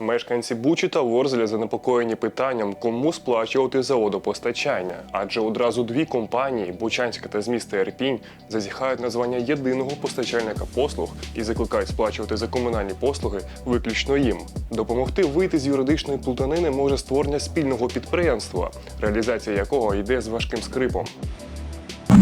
Мешканці Бучі та Ворзеля занепокоєні питанням, кому сплачувати за водопостачання, адже одразу дві компанії Бучанська та з міста Ірпінь зазіхають на звання єдиного постачальника послуг і закликають сплачувати за комунальні послуги виключно їм. Допомогти вийти з юридичної плутанини може створення спільного підприємства, реалізація якого йде з важким скрипом.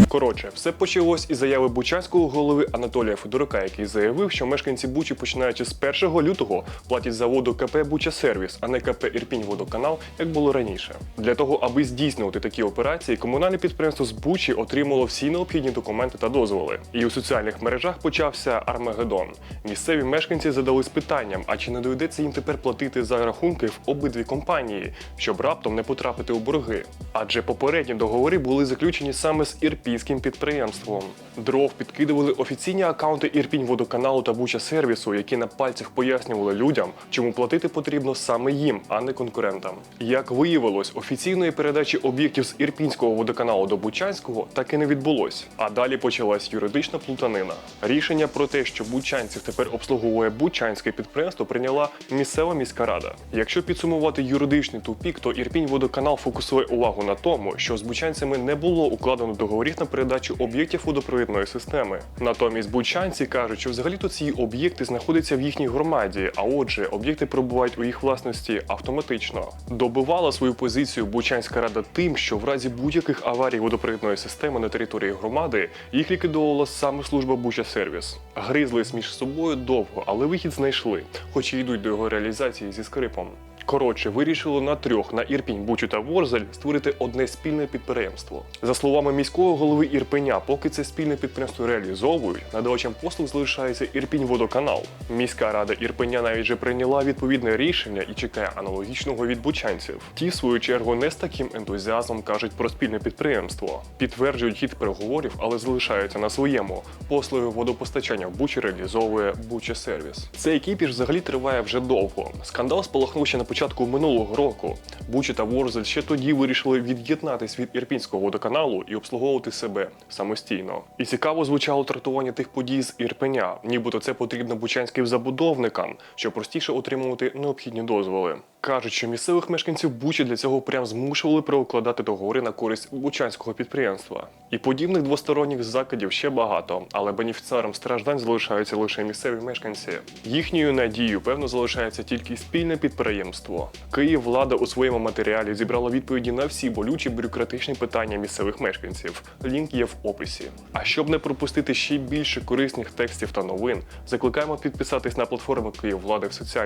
Коротше, все почалось із заяви бучанського голови Анатолія Федорука, який заявив, що мешканці Бучі, починаючи з 1 лютого, платять за воду КП Буча Сервіс, а не КП Ірпінь Водоканал, як було раніше. Для того, аби здійснювати такі операції, комунальне підприємство з Бучі отримало всі необхідні документи та дозволи. І у соціальних мережах почався Армагеддон. Місцеві мешканці задались питанням: а чи не доведеться їм тепер платити за рахунки в обидві компанії, щоб раптом не потрапити у борги? Адже попередні договори були заключені саме з ірпінським підприємством. Дров підкидували офіційні акаунти Ірпінь водоканалу та Буча сервісу, які на пальцях пояснювали людям, чому платити потрібно саме їм, а не конкурентам. Як виявилось, офіційної передачі об'єктів з Ірпінського водоканалу до Бучанського так і не відбулось. А далі почалась юридична плутанина. Рішення про те, що бучанців тепер обслуговує бучанське підприємство, прийняла місцева міська рада. Якщо підсумувати юридичний тупік, то Ірпінь водоканал фокусує увагу на тому, що з бучанцями не було укладено договорів на передачу об'єктів водопровідної системи. Натомість бучанці кажуть, що взагалі-то ці об'єкти знаходяться в їхній громаді, а отже, об'єкти перебувають у їх власності автоматично. Добивала свою позицію Бучанська рада тим, що в разі будь-яких аварій водопровідної системи на території громади їх ліквідовувала саме служба Буча Сервіс. Гризлись між собою довго, але вихід знайшли, хоч і йдуть до його реалізації зі скрипом. Коротше, вирішили на трьох на Ірпінь, Бучу та Ворзель створити одне спільне підприємство. За словами міського голови Ірпеня, поки це спільне підприємство реалізовують, надавачем послуг залишається Ірпінь водоканал. Міська рада Ірпеня навіть вже прийняла відповідне рішення і чекає аналогічного від бучанців. Ті, в свою чергу, не з таким ентузіазмом кажуть про спільне підприємство, підтверджують хід переговорів, але залишаються на своєму. Послуги водопостачання в Бучі реалізовує Буча Сервіс. Цей кіпіш взагалі триває вже довго. Скандал спалахнув ще на початку минулого року. Бучі та Ворзель ще тоді вирішили від'єднатись від ірпінського водоканалу і обслуговувати себе самостійно. І цікаво звучало трактування тих подій з Ірпеня, нібито це потрібно бучанським забудовникам, щоб простіше отримувати необхідні дозволи. Кажуть, що місцевих мешканців Бучі для цього прям змушували переукладати договори на користь бучанського підприємства. І подібних двосторонніх закидів ще багато, але бенефіціаром страждань залишаються лише місцеві мешканці. Їхньою надією, певно, залишається тільки спільне підприємство. Київ влада у своєму матеріалі зібрала відповіді на всі болючі бюрократичні питання місцевих мешканців. Лінк є в описі. А щоб не пропустити ще більше корисних текстів та новин, закликаємо підписатись на платформу Київ влади в соціальних